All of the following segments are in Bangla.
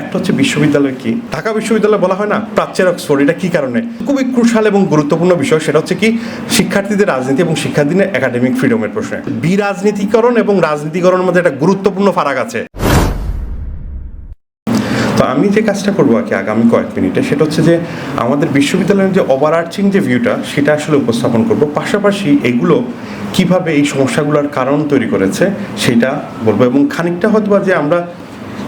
একটা হচ্ছে বিশ্ববিদ্যালয় কি? ঢাকা বিশ্ববিদ্যালয় বলা হয় না? প্রাচ্যের অক্সফোর্ড, এটা কি কারণে? খুবই ক্রুশাল এবং গুরুত্বপূর্ণ বিষয়, সেটা হচ্ছে কি শিক্ষার্থীদের রাজনীতি এবং শিক্ষার্থীদের একাডেমিক ফ্রিডমের প্রশ্নে। বিরাজনীতিকরণ এবং রাজনীতিকরণের মধ্যে একটা গুরুত্বপূর্ণ ফারাক আছে। তো আমি যে কাজটা করব আর কি আগামী কয়েক মিনিটে, সেটা হচ্ছে যে আমাদের বিশ্ববিদ্যালয়ের যে ওভারআর্চিং যে ভিউটা সেটা আসলে উপস্থাপন করব। পাশাপাশি এগুলো কীভাবে এই সমস্যাগুলোর কারণ তৈরি করেছে, সেটা বলব। এবং খানিকটা হয়তো যে আমরা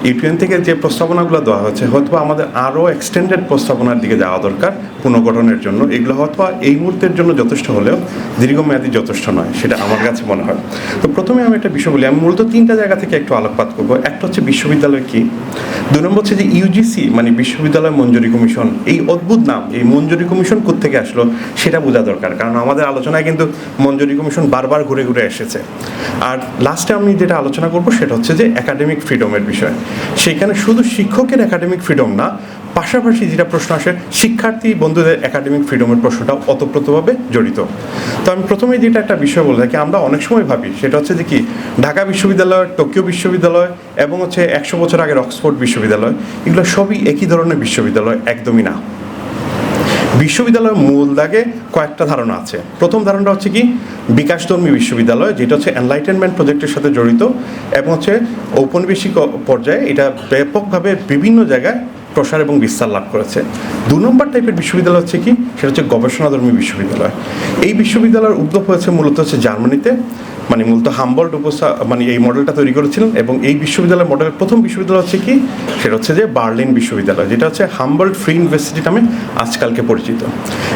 ইউটিএন থেকে যে প্রস্তাবনাগুলো দেওয়া হয়েছে হয়তো আমাদের আরও এক্সটেন্ডেড প্রস্তাবনার দিকে যাওয়া দরকার পুনর্গঠনের জন্য। এগুলো হয়তো এই মুহূর্তের জন্য যথেষ্ট হলেও দীর্ঘমেয়াদী যথেষ্ট নয়, সেটা আমার কাছে মনে হয়। তো প্রথমে আমি একটা বিষয় বলি, আমি মূলত তিনটা জায়গা থেকে একটু আলোকপাত করব। একটা হচ্ছে বিশ্ববিদ্যালয় কি? দুই নম্বর হচ্ছে যে ইউজিসি মানে বিশ্ববিদ্যালয় মঞ্জুরি কমিশন, এই অদ্ভুত নাম, এই মঞ্জুরি কমিশন থেকে আসলো সেটা বোঝা দরকার, কারণ আমাদের আলোচনায় কিন্তু মঞ্জুরি কমিশন বারবার ঘুরে ঘুরে এসেছে। আর লাস্টে আমি যেটা আলোচনা করব সেটা হচ্ছে যে একাডেমিক ফ্রিডমের বিষয়। সেখানে শুধু শিক্ষকের একাডেমিক ফ্রিডম না, পাশাপাশি যেটা প্রশ্ন আসে, শিক্ষার্থী বন্ধুদের একাডেমিক ফ্রিডমের প্রশ্নটাও অতপ্রতভাবে জড়িত। তো আমি প্রথমে যেটা একটা বিষয় বলে থাকি, আমরা অনেক সময় ভাবি, সেটা হচ্ছে যে কি, ঢাকা বিশ্ববিদ্যালয়, টোকিও বিশ্ববিদ্যালয় এবং হচ্ছে একশো বছর আগের অক্সফোর্ড বিশ্ববিদ্যালয়, এগুলো সবই একই ধরনের বিশ্ববিদ্যালয়, একদমই না। বিশ্ববিদ্যালয়ের মূল দাগে কয়েকটা ধারণা আছে। প্রথম ধারণা হচ্ছে কি? বিকাশধর্মী বিশ্ববিদ্যালয়, যেটা হচ্ছে এনলাইটেনমেন্ট প্রজেক্টের সাথে জড়িত এবং হচ্ছে ঔপনিবেশিক পর্যায়ে এটা ব্যাপকভাবে বিভিন্ন জায়গায় প্রসার এবং বিস্তার লাভ করেছে। দু নম্বর টাইপের বিশ্ববিদ্যালয় হচ্ছে কি? সেটা হচ্ছে গবেষণাধর্মী বিশ্ববিদ্যালয়। এই বিশ্ববিদ্যালয়ের উদ্যোগ হয়েছে মূলত হচ্ছে জার্মানিতে। মানে মূলত হাম্বল্ট উপস্থা মানে এই মডেলটা তৈরি করেছিলেন এবং এই বিশ্ববিদ্যালয় মডেলের প্রথম বিশ্ববিদ্যালয় হচ্ছে কি? সেটা হচ্ছে যে বার্লিন বিশ্ববিদ্যালয়, যেটা হচ্ছে হাম্বল্ট ফ্রি ইউনিভার্সিটি নামে আজকালকে পরিচিত।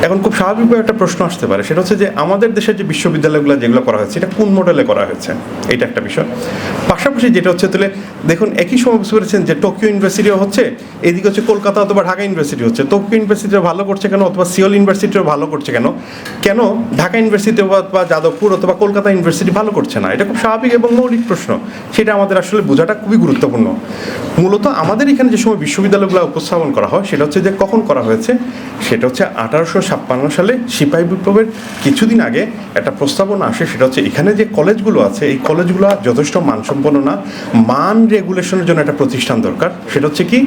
এখন খুব স্বাভাবিকভাবে একটা প্রশ্ন আসতে পারে, সেটা হচ্ছে যে আমাদের দেশের যে বিশ্ববিদ্যালয়গুলো যেগুলো করা হয়েছে, এটা কোন মডেলে করা হয়েছে? এটা একটা বিষয়। পাশাপাশি যেটা হচ্ছে তাহলে দেখুন, একই সময় বুঝতে পেরেছেন যে টোকিও ইউনিভার্সিটিও হচ্ছে, এদিকে হচ্ছে কলকাতা অথবা ঢাকা ইউনিভার্সিটি হচ্ছে। টোকিও ইউনিভার্সিটিও ভালো করছে কেন অথবা সিওল ইউনিভার্সিটিও ভালো করছে কেন? কেন ঢাকা ইউনিভার্সিটি অথবা যাদবপুর অথবা কলকাতা ইউনিভার্সিটি ভালো করছে না। এটা খুব স্বাভাবিক এবং মৌলিক প্রশ্ন। সেটা আমাদের আসলে বোঝাটা খুবই গুরুত্বপূর্ণ। মূলত আমাদের এখানে যে সময় বিশ্ববিদ্যালয়গুলো উপস্থাপন করা হয়, সেটা হচ্ছে যে কখন করা হয়েছে? সেটা হচ্ছে আঠারোশো ছাপ্পান্ন সালে সিপাহী বিপ্লবের কিছুদিন আগে একটা প্রস্তাবনা আসে, সেটা হচ্ছে এখানে যে কলেজগুলো আছে, এই কলেজগুলো যথেষ্ট মানসম্পন্ন না। মান রেগুলেশনের জন্য একটা প্রতিষ্ঠান দরকার। সেটা হচ্ছে কি?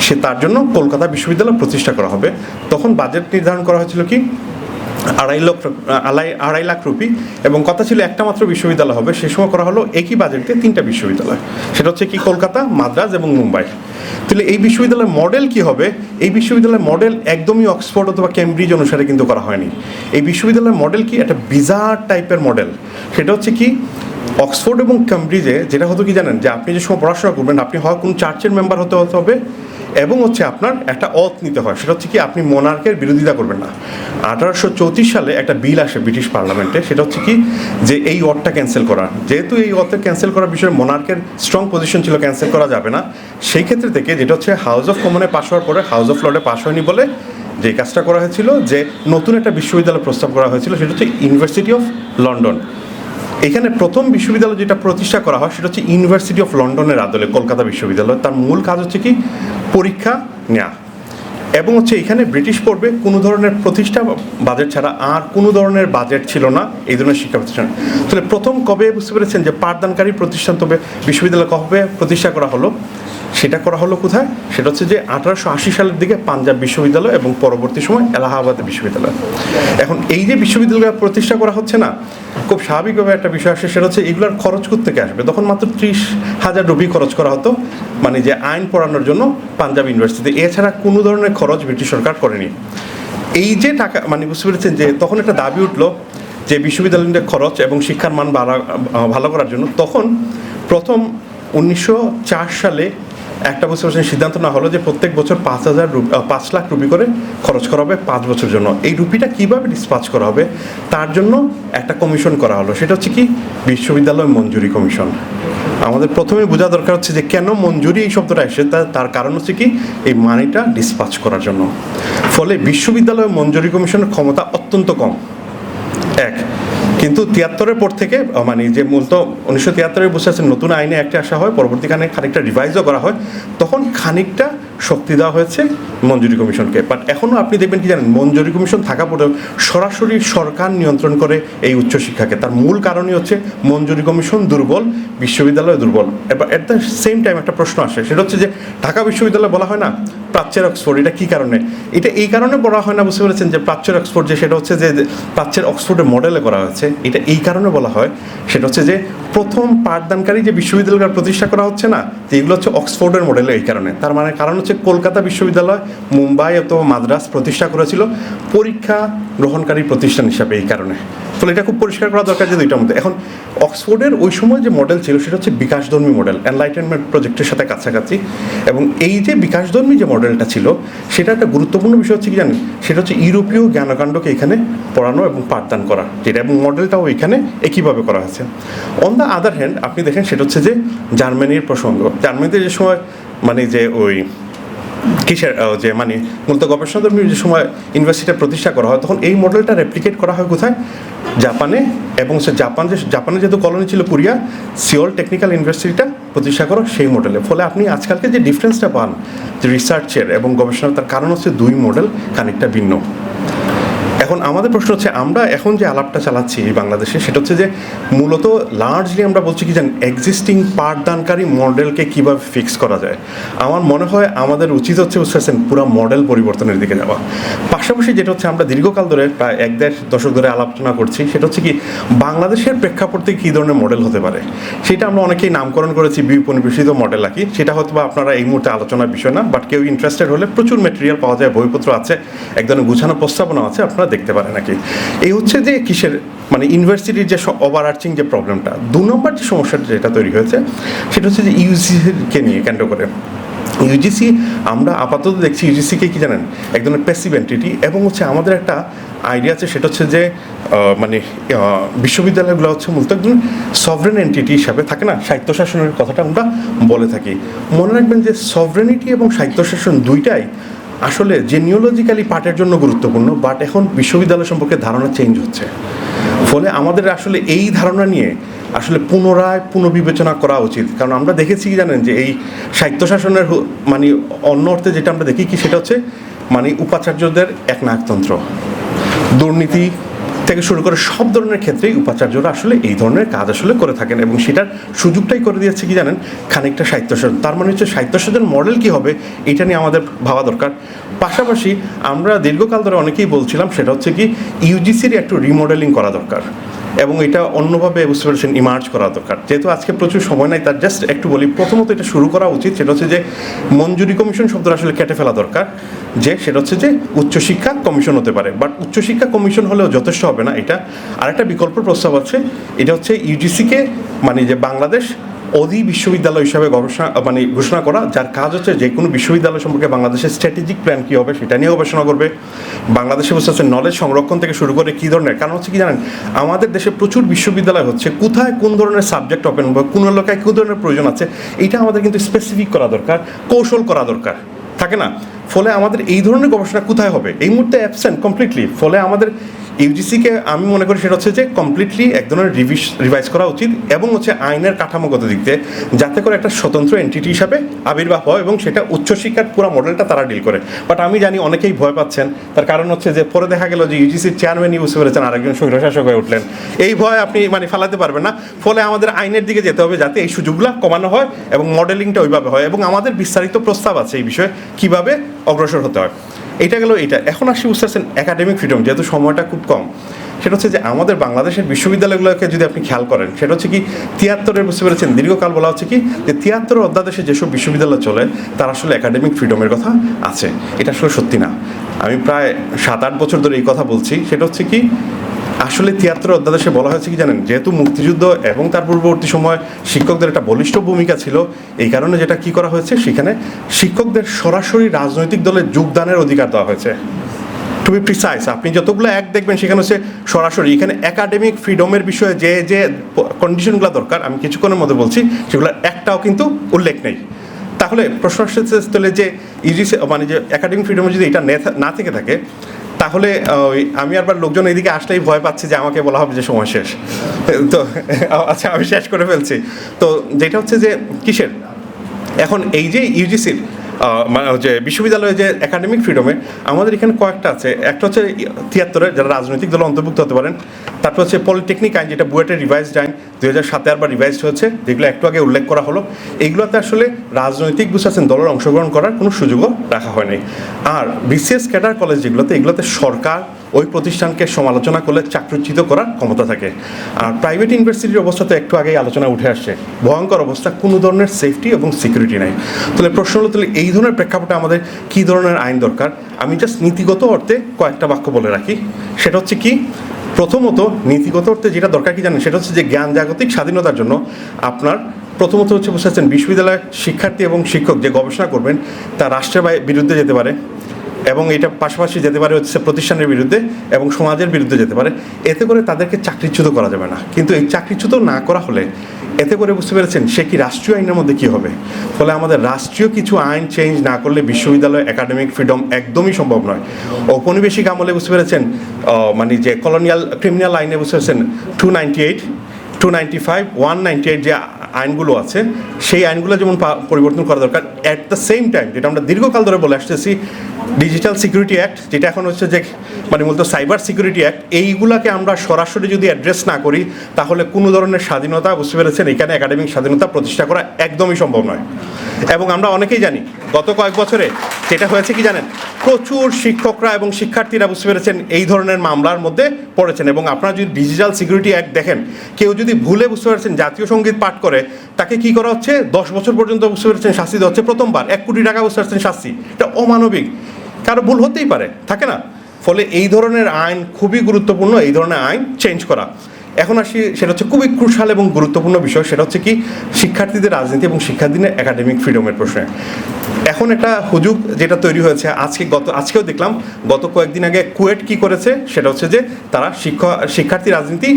সে তার জন্য কলকাতা বিশ্ববিদ্যালয় প্রতিষ্ঠা করা হবে। তখন বাজেট নির্ধারণ করা হয়েছিল কি? আড়াই লক্ষ, আড়াই আড়াই লাখ রুপি। এবং কথা ছিল একটা মাত্র বিশ্ববিদ্যালয় হবে, সে সময় করা হলো একই বাজেটে তিনটা বিশ্ববিদ্যালয়। সেটা হচ্ছে কি কলকাতা, মাদ্রাজ এবং মুম্বাই। তাহলে এই বিশ্ববিদ্যালয়ের মডেল কি হবে? এই বিশ্ববিদ্যালয়ের মডেল একদমই অক্সফোর্ড অথবা ক্যামব্রিজ অনুসারে কিন্তু করা হয়নি। এই বিশ্ববিদ্যালয়ের মডেল কি? একটা বিজার টাইপের মডেল। সেটা হচ্ছে কি অক্সফোর্ড এবং ক্যামব্রিজে যেটা হতো কি জানেন, যে আপনি যে সময় পড়াশোনা করবেন, আপনি হয় কোন চার্চের মেম্বার হতে হতে হবে এবং হচ্ছে আপনার একটা অথ নিতে হয়। সেটা হচ্ছে কি, আপনি মোনার্কের বিরোধিতা করবেন না। আঠারোশো চৌত্রিশ সালে একটা বিল আসে ব্রিটিশ পার্লামেন্টে, সেটা হচ্ছে কি, যে এই অথটা ক্যান্সেল করা। যেহেতু এই অথের ক্যান্সেল করার বিষয়ে মোনার্কের স্ট্রং পজিশন ছিল ক্যান্সেল করা যাবে না, সেই ক্ষেত্রে থেকে যেটা হচ্ছে হাউস অফ কমনে পাশ হওয়ার পরে হাউস অফ লর্ডে পাশ হয়নি বলে যে কাজটা করা হয়েছিল, যে নতুন একটা বিশ্ববিদ্যালয় প্রস্তাব করা হয়েছিল, সেটা হচ্ছে ইউনিভার্সিটি অফ লন্ডন এখানে প্রথম বিশ্ববিদ্যালয় যেটা প্রতিষ্ঠা করা হয় সেটা হচ্ছে ইউনিভার্সিটি অফ লন্ডনের আদলে, কলকাতা বিশ্ববিদ্যালয়। তার মূল কাজ হচ্ছে কি? পরীক্ষা নেওয়া এবং হচ্ছে এখানে ব্রিটিশ পর্বে কোনো ধরনের প্রতিষ্ঠা বাজেট ছাড়া আর কোনো ধরনের বাজেট ছিল না এই ধরনের শিক্ষা প্রতিষ্ঠান। তাহলে প্রথম কবে বুঝতে পেরেছেন যে পাঠদানকারী প্রতিষ্ঠান তবে বিশ্ববিদ্যালয় কবে প্রতিষ্ঠা করা হলো? সেটা করা হলো কোথায়? সেটা হচ্ছে যে আঠারোশো আশি সালের দিকে পাঞ্জাব বিশ্ববিদ্যালয় এবং পরবর্তী সময় এলাহাবাদ বিশ্ববিদ্যালয়। এখন এই যে বিশ্ববিদ্যালয় প্রতিষ্ঠা করা হচ্ছে না, খুব স্বাভাবিকভাবে একটা বিষয় আসে, সেটা হচ্ছে এগুলোর খরচ থেকে আসবে? তখন মাত্র ত্রিশ হাজার রুপি খরচ করা হতো মানে যে আইন পড়ানোর জন্য পাঞ্জাব ইউনিভার্সিটিতে। এছাড়া কোনো ধরনের খরচ ব্রিটিশ সরকার করেনি। এই যে টাকা মানে বুঝতে পেরেছেন যে তখন একটা দাবি উঠল যে বিশ্ববিদ্যালয়ের খরচ এবং শিক্ষার মান বাড়া- ভালো করার জন্য। তখন প্রথম উনিশশো চার সালে একটা বছর সিদ্ধান্ত না হলো যে প্রত্যেক বছর পাঁচ হাজার পাঁচ লাখ রুপি করে খরচ করা হবে পাঁচ বছর জন্য। এই রুপিটা কীভাবে ডিসপাচ করা হবে? তার জন্য একটা কমিশন করা হলো। সেটা হচ্ছে কি? বিশ্ববিদ্যালয় মঞ্জুরি কমিশন আমাদের প্রথমে বোঝা দরকার হচ্ছে যে কেন মঞ্জুরি এই শব্দটা এসে তার কারণ হচ্ছে কি? এই মানিটা ডিসপাচ করার জন্য। ফলে বিশ্ববিদ্যালয় মঞ্জুরি কমিশনের ক্ষমতা অত্যন্ত কম। এক কিন্তু তিয়াত্তরের পর থেকে মানে যে মূলত উনিশশো তিয়াত্তরে বসে আছে নতুন আইনে একটা আসা হয়, পরবর্তীকালে খানিকটা রিভাইজও করা হয়, তখন খানিকটা শক্তি দেওয়া হয়েছে মঞ্জুরি কমিশনকে। বাট এখনও আপনি দেখবেন কি জানেন, মঞ্জুরি কমিশন থাকা পরেও সরাসরি সরকার নিয়ন্ত্রণ করে এই উচ্চশিক্ষাকে তার মূল কারণই হচ্ছে মঞ্জুরি কমিশন দুর্বল, বিশ্ববিদ্যালয় দুর্বল। এবার অ্যাট দ্য সেম টাইম একটা প্রশ্ন আসে, সেটা হচ্ছে যে ঢাকা বিশ্ববিদ্যালয় বলা হয় না প্রাচ্যের অক্সফোর্ড, এটা কি কারণে? এটা এই কারণে বলা হয় না, বুঝতে পেরেছেন যে প্রাচ্যের অক্সফোর্ড যে, সেটা হচ্ছে যে প্রাচ্যের অক্সফোর্ডের মডেলে করা হয়েছে। এটা এই কারণে বলা হয়, সেটা হচ্ছে যে প্রথম পাঠদানকারী যে বিশ্ববিদ্যালয় প্রতিষ্ঠা করা হচ্ছে না যে এগুলো হচ্ছে অক্সফোর্ডের মডেলে এই কারণে। তার মানে কারণ হচ্ছে কলকাতা বিশ্ববিদ্যালয়, মুম্বাই অথবা মাদ্রাস প্রতিষ্ঠা করেছিল পরীক্ষা গ্রহণকারী প্রতিষ্ঠান হিসাবে এই কারণে। ফলে এটা খুব পরিষ্কার করা দরকার যে দুইটার মধ্যে। এখন অক্সফোর্ডের ওই সময় যে মডেল ছিল, সেটা হচ্ছে বিকাশধর্মী মডেল এনলাইটেনমেন্ট প্রজেক্টের সাথে কাছাকাছি। এবং এই যে বিকাশধর্মী যে মডেলটা ছিল, সেটা একটা গুরুত্বপূর্ণ বিষয় হচ্ছে কি জানেন? সেটা হচ্ছে ইউরোপীয় জ্ঞানকাণ্ডকে এখানে পড়ানো এবং পাঠদান করা, যেটা এবং মডেলটাও এখানে একইভাবে করা হয়েছে। অন দ্য আদার হ্যান্ড আপনি দেখেন সেটা হচ্ছে যে জার্মানির প্রসঙ্গ। জার্মানিতে যে সময় মানে যে ওই কিসের যে মানে মূলত গবেষণাধর্মী যে সময় ইউনিভার্সিটি প্রতিষ্ঠা করা হয়, তখন এই মডেলটা রেপ্লিকেট করা হয় কোথায়? জাপানে, এবং সে জাপান যে, জাপানে যেহেতু কলোনি ছিল কোরিয়া সিওল টেকনিক্যাল ইউনিভার্সিটিটা প্রতিষ্ঠা করো সেই মডেলে। ফলে আপনি আজকালকে যে ডিফারেন্সটা পান, যে রিসার্চের এবং গবেষণার, তার কারণ হচ্ছে দুই মডেল খানিকটা ভিন্ন। এখন আমাদের প্রশ্ন হচ্ছে, আমরা এখন যে আলাপটা চালাচ্ছি বাংলাদেশে, সেটা হচ্ছে যে মূলত লার্জলি আমরা বলছি কি জানেন এক্সিস্টিং পাঠদানকারী মডেলকে কীভাবে ফিক্স করা যায়। আমার মনে হয় আমাদের উচিত হচ্ছে বুঝতেছেন পুরো মডেল পরিবর্তনের দিকে যাওয়া। পাশাপাশি যেটা হচ্ছে, আমরা দীর্ঘকাল ধরে প্রায় এক দেড় দশক ধরে আলোচনা করছি, সেটা হচ্ছে কি বাংলাদেশের প্রেক্ষাপটে কী ধরনের মডেল হতে পারে? সেটা আমরা অনেকেই নামকরণ করেছি বিপরিবেশিত মডেল আর কি সেটা হয়তো বা আপনারা এই মুহূর্তে আলোচনার বিষয় না বাট কেউ ইন্টারেস্টেড হলে প্রচুর মেটেরিয়াল পাওয়া যায়, বইপত্র আছে এক ধরনের গুছানো, প্রস্তাবনা আছে, আপনারা দেখতে পারে নাকি? এই হচ্ছে যে কিসের মানে ইউনিভার্সিটির যে ওভার আর্চিং যে প্রবলেমটা দু নম্বর যে সমস্যাটা যেটা তৈরি হয়েছে, সেটা হচ্ছে যে ইউজিসিকে নিয়ে কেন্দ্র করে। ইউজিসি আমরা আপাতত দেখছি ইউজিসিকে কি জানেন? এক ধরনের প্যাসিভ এন্টিটি এবং হচ্ছে আমাদের একটা আইডিয়া আছে, সেটা হচ্ছে যে মানে বিশ্ববিদ্যালয়গুলো হচ্ছে মূলত একজন সভরেন এন্টিটি হিসাবে থাকে না? স্বায়ত্তশাসনের কথাটা আমরা বলে থাকি। মনে রাখবেন যে সভরেনিটি এবং স্বায়ত্তশাসন দুইটাই আসলে জেনিওলজিক্যালি পার্টের জন্য গুরুত্বপূর্ণ বাট এখন বিশ্ববিদ্যালয় সম্পর্কে ধারণা চেঞ্জ হচ্ছে। ফলে আমাদের আসলে এই ধারণা নিয়ে আসলে পুনরায় পুনর্বিবেচনা করা উচিত। কারণ আমরা দেখেছি জানেন যে এই স্বায়ত্তশাসনের শাসনের মানে অন্য অর্থে যেটা আমরা দেখি কি, সেটা হচ্ছে মানে উপাচার্যদের এক নায়কতন্ত্র দুর্নীতি থেকে শুরু করে সব ধরনের ক্ষেত্রেই উপাচার্যরা আসলে এই ধরনের কাজ আসলে করে থাকেন এবং সেটার সুযোগটাই করে দিয়েছে কি জানেন? খানিকটা সাহিত্যসাধন তার মানে হচ্ছে সাহিত্যসাধন মডেল কি হবে এটা নিয়ে আমাদের ভাবা দরকার। পাশাপাশি আমরা দীর্ঘকাল ধরে অনেকেই বলছিলাম সেটা হচ্ছে কি ইউজিসির একটু রিমডেলিং করা দরকার। এবং এটা অন্যভাবে বুঝতে পেরেছেন ইমার্জ করা দরকার। যেহেতু আজকে প্রচুর সময় নাই, তার জাস্ট একটু বলি, প্রথমত এটা শুরু করা উচিত, সেটা হচ্ছে যে মঞ্জুরি কমিশন শব্দটা আসলে কেটে ফেলা দরকার, যে সেটা হচ্ছে যে উচ্চশিক্ষা কমিশন হতে পারে বাট উচ্চশিক্ষা কমিশন হলেও যথেষ্ট হবে না এটা। আরেকটা বিকল্প প্রস্তাব আছে, এটা হচ্ছে ইউজিসিকে মানে যে বাংলাদেশ অধি বিশ্ববিদ্যালয় হিসাবে গবেষণা মানে ঘোষণা করা, যার কাজ হচ্ছে যে কোনো বিশ্ববিদ্যালয় সম্পর্কে বাংলাদেশের স্ট্র্যাটেজিক প্ল্যান কী হবে সেটা নিয়ে গবেষণা করবে। বাংলাদেশে বসে হচ্ছে নলেজ সংরক্ষণ থেকে শুরু করে কী ধরনের, কারণ হচ্ছে কি জানেন, আমাদের দেশে প্রচুর বিশ্ববিদ্যালয় হচ্ছে, কোথায় কোন ধরনের সাবজেক্ট ওপেন হবে, কোন এলাকায় কোন ধরনের প্রয়োজন আছে, এটা আমাদের কিন্তু স্পেসিফিক করা দরকার, কৌশল করা দরকার, থাকে না? ফলে আমাদের এই ধরনের গবেষণা কোথায় হবে? এই মুহূর্তে অ্যাবসেন্ট কমপ্লিটলি ফলে আমাদের ইউজিসিকে আমি মনে করি সেটা হচ্ছে যে কমপ্লিটলি এক ধরনের রিভিস রিভাইজ করা উচিত এবং হচ্ছে আইনের কাঠামোগত দিক দিয়ে যাতে করে একটা স্বতন্ত্র এন্টিটি হিসাবে আবির্ভাব হয় এবং সেটা উচ্চশিক্ষার পুরো মডেলটা তারা ডিল করে। বাট আমি জানি অনেকেই ভয় পাচ্ছেন। তার কারণ হচ্ছে যে পরে দেখা গেল যে ইউজিসির চেয়ারম্যানই বুঝতে পেরেছেন আরেকজন স্বৈরশাসক হয়ে উঠলেন। এই ভয় আপনি মানে ফেলাতে পারবেন না। ফলে আমাদের আইনের দিকে যেতে হবে যাতে এই সুযোগগুলো কমানো হয় এবং মডেলিংটা ওইভাবে হয় এবং আমাদের বিস্তারিত প্রস্তাব আছে এই বিষয়ে। কীভাবে অগ্রসর হতে হয়। এটা গেল এটা এখন আসি বুঝতে পারছেন একাডেমিক ফ্রিডম যেহেতু সময়টা খুব কম, সেটা হচ্ছে যে আমাদের বাংলাদেশের বিশ্ববিদ্যালয়গুলোকে যদি আপনি খেয়াল করেন, সেটা হচ্ছে কি, তিয়াত্তরের বুঝতে পেরেছেন, দীর্ঘকাল বলা হচ্ছে কি, যে তিয়াত্তর অধ্যাদেশে যেসব বিশ্ববিদ্যালয় চলে, তার আসলে একাডেমিক ফ্রিডমের কথা আছে। এটা আসলে সত্যি না। আমি প্রায় সাত আট বছর ধরে এই কথা বলছি। সেটা হচ্ছে কি আসলে তিয়াত্তর অধ্যাদেশে বলা হয়েছে কি জানেন, যেহেতু মুক্তিযুদ্ধ এবং তার পূর্ববর্তী সময় শিক্ষকদের একটা বলিষ্ঠ ভূমিকা ছিল, এই কারণে যেটা কি করা হয়েছে, সেখানে শিক্ষকদের সরাসরি রাজনৈতিক দলে যোগদানের অধিকার দেওয়া হয়েছে। টু বি প্রিসাইজ আপনি যতগুলো এক দেখবেন, সেখানে হচ্ছে সরাসরি, এখানে একাডেমিক ফ্রিডমের বিষয়ে যে যে কন্ডিশনগুলো দরকার, আমি কিছুক্ষণের মধ্যে বলছি, সেগুলো একটাও কিন্তু উল্লেখ নেই। তাহলে প্রশ্ন আসছে যে ইউজিসি মানে যে একাডেমিক ফ্রিডমে যদি এটা না থেকে থাকে তাহলে আমি আবার লোকজন এদিকে আসলেই ভয় পাচ্ছি যে আমাকে বলা হবে যে সময় শেষ। তো আচ্ছা আমি শেষ করে ফেলছি। তো যেটা হচ্ছে যে, কিসের? এখন এই যে ইউজিসির হচ্ছে বিশ্ববিদ্যালয়ে যে একাডেমিক ফ্রিডমে আমাদের এখানে কয়েকটা আছে। একটা হচ্ছে তিয়াত্তরে যারা রাজনৈতিক দল অন্তর্ভুক্ত হতে পারেন তারপর হচ্ছে পলিটেকনিক আইন, যেটা বুয়েটের রিভাইজড আইন, দুই হাজার সাতে আরবার রিভাইজড হয়েছে, যেগুলো একটু আগে উল্লেখ করা হলো। এইগুলোতে আসলে রাজনৈতিক বুঝাচ্ছেন দলের অংশগ্রহণ করার কোনো সুযোগও রাখা হয়নি আর বিসিএস ক্যাডার কলেজ যেগুলোতে, এগুলোতে সরকার ওই প্রতিষ্ঠানকে সমালোচনা করলে চাকরিচ্যুত করার ক্ষমতা থাকে। আর প্রাইভেট ইউনিভার্সিটির অবস্থা তো একটু আগেই আলোচনা উঠে আসছে। ভয়ঙ্কর অবস্থা, কোনো ধরনের সেফটি এবং সিকিউরিটি নাই। তাহলে প্রশ্ন হলো, তাহলে এই ধরনের প্রেক্ষাপটে আমাদের কী ধরনের আইন দরকার? আমি জাস্ট নীতিগত অর্থে কয়েকটা বাক্য বলে রাখি। সেটা হচ্ছে কি? প্রথমত নীতিগত অর্থে যেটা দরকার কি জানেন, সেটা হচ্ছে যে জ্ঞান, জাগতিক স্বাধীনতার জন্য আপনার প্রথমত হচ্ছে বসে আছেন বিশ্ববিদ্যালয়ের শিক্ষার্থী এবং শিক্ষক যে গবেষণা করবেন, তা রাষ্ট্রের বিরুদ্ধে যেতে পারে। এবং এটা পাশাপাশি যেতে পারে হচ্ছে প্রতিষ্ঠানের বিরুদ্ধে এবং সমাজের বিরুদ্ধে যেতে পারে। এতে করে তাদেরকে চাকরিচ্যুত করা যাবে না। কিন্তু এই চাকরিচ্যুত না করা হলে এতে করে বুঝতে পেরেছেন সে কি রাষ্ট্রীয় আইনের মধ্যে কী হবে? ফলে আমাদের রাষ্ট্রীয় কিছু আইন চেঞ্জ না করলে বিশ্ববিদ্যালয় একাডেমিক ফ্রিডম একদমই সম্ভব নয়। ঔপনিবেশিক আমলে বুঝতে পেরেছেন মানে যে কলোনিয়াল ক্রিমিনাল আইনে বুঝতে পেরেছেন two ninety eight two ninety five one ninety eight যে আইনগুলো আছে, সেই আইনগুলো যেমন পরিবর্তন করা দরকার অ্যাট দ্য সেম টাইম যেটা আমরা দীর্ঘকাল ধরে বলে আসতেছি ডিজিটাল সিকিউরিটি অ্যাক্ট যেটা এখন হচ্ছে যে মানে মূলত সাইবার সিকিউরিটি অ্যাক্ট এইগুলাকে আমরা সরাসরি যদি অ্যাড্রেস না করি, তাহলে কোনো ধরনের স্বাধীনতা বুঝতে পেরেছেন? এখানে একাডেমিক স্বাধীনতা প্রতিষ্ঠা করা একদমই সম্ভব নয়। এবং আমরা অনেকেই জানি গত কয়েক বছরে যেটা হয়েছে কি জানেন? প্রচুর শিক্ষকরা এবং শিক্ষার্থীরা বুঝতে পেরেছেন এই ধরনের মামলার মধ্যে পড়েছেন এবং আপনারা যদি ডিজিটাল সিকিউরিটি অ্যাক্ট দেখেন, কেউ যদি ভুলে বুঝতে পেরেছেন জাতীয় সংগীত পাঠ করে, তাকে কি করা হচ্ছে? দশ বছর পর্যন্ত বুঝতে পেরেছেন শাস্তি দেওয়া হচ্ছে প্রথমবার। এক কোটি টাকা বুঝতে পারছেন শাস্তি। এটা অমানবিক। কারও ভুল হতেই পারে, থাকে না? ফলে এই ধরনের আইন খুবই গুরুত্বপূর্ণ, এই ধরনের আইন চেঞ্জ করা। এখন আসি, সেটা হচ্ছে খুবই ক্রুশাল এবং গুরুত্বপূর্ণ বিষয়, সেটা হচ্ছে কি শিক্ষার্থীদের রাজনীতি এবং শিক্ষার্থীদের একাডেমিক ফ্রিডমের প্রশ্নে। এখন একটা হুজুগ যেটা তৈরি হয়েছে, আজকে গত, আজকেও দেখলাম, গত কয়েকদিন আগে কুয়েট কি করেছে, সেটা হচ্ছে যে তারা শিক্ষা, শিক্ষার্থী রাজনীতি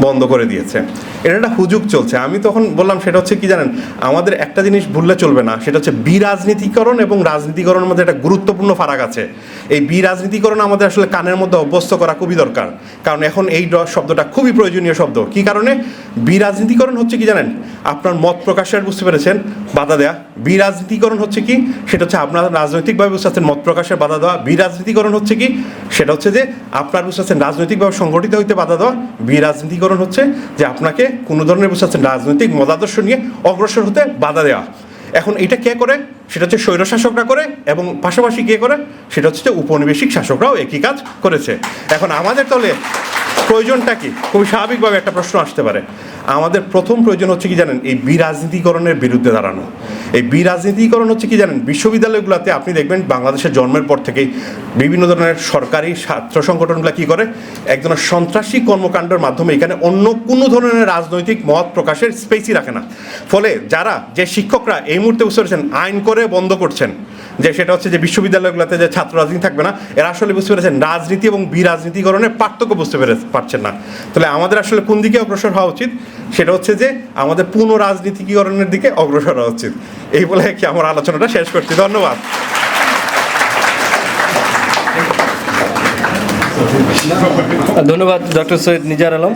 বন্ধ করে দিয়েছে। এটা একটা হুজুক চলছে। আমি তখন বললাম, সেটা হচ্ছে কি জানেন? আমাদের একটা জিনিস ভুললে চলবে না, সেটা হচ্ছে বিরাজনীতিকরণ এবং রাজনীতিকরণের মধ্যে একটা গুরুত্বপূর্ণ ফারাক আছে। এই বিরাজনীতিকরণ আমাদের আসলে কানের মধ্যে অভ্যস্ত করা খুবই দরকার। কারণ এখন এই শব্দটা খুবই প্রয়োজনীয় শব্দ। কি কারণে? বিরাজনীতিকরণ হচ্ছে কি জানেন? আপনার মত প্রকাশের বুঝতে পেরেছেন? বাধা দেয়া। বিরাজনীতিকরণ হচ্ছে কি? সেটা হচ্ছে আপনার রাজনৈতিকভাবে বুঝতে পারছেন, মত প্রকাশের বাধা দেওয়া। বিরাজনীতিকরণ হচ্ছে কি? সেটা হচ্ছে যে আপনার বুঝতে পারছেন, রাজনৈতিকভাবে সংগঠিত হইতে বাধা দেওয়া। বিরাজনীতিকরণ হচ্ছে যে আপনাকে কোনো ধরনের বুঝতে পারছেন, রাজনৈতিক মতাদর্শ নিয়ে অগ্রসর হতে বাধা দেওয়া। এখন এটা কে করে? সেটা হচ্ছে স্বৈরশাসকরা করে এবং পাশাপাশি কে করে? সেটা হচ্ছে উপনিবেশিক শাসকরাও একই কাজ করেছে। এখন আমাদের তলে প্রয়োজনটা কি? খুবই স্বাভাবিকভাবে একটা প্রশ্ন আসতে পারে। আমাদের প্রথম প্রয়োজন হচ্ছে কি জানেন, এই বিরাজনীতিকরণের বিরুদ্ধে দাঁড়ানো। এই বিরাজনীতিকরণ হচ্ছে কি জানেন, বিশ্ববিদ্যালয়গুলোতে আপনি দেখবেন বাংলাদেশের জন্মের পর থেকেই বিভিন্ন ধরনের সরকারি ছাত্র সংগঠনগুলো কি করে এক ধরনের সন্ত্রাসী কর্মকাণ্ডের মাধ্যমে এখানে অন্য কোনো ধরনের রাজনৈতিক মত প্রকাশের স্পেসই রাখে না। ফলে যারা, যে শিক্ষকরা এই মুহূর্তে বুঝতে পেরেছেন, আইন করে বন্ধ করছেন, যে সেটা হচ্ছে যে বিশ্ববিদ্যালয়গুলোতে যে ছাত্র রাজনীতি থাকবে না, এরা আসলে বুঝতে পেরেছেন রাজনীতি এবং বিরাজনীতিকরণের পার্থক্য বুঝতে পেরে পারছেন না। তাহলে আমাদের আসলে কোন দিকে অগ্রসর হওয়া উচিত? সেটা হচ্ছে যে আমাদের পুনঃ রাজনীতিকীকরণের দিকে অগ্রসর হওয়া উচিত। এই বলে কি আমার আলোচনাটা শেষ করছি। ধন্যবাদ। ধন্যবাদ, ডক্টর সৈয়দ নিজার আলম।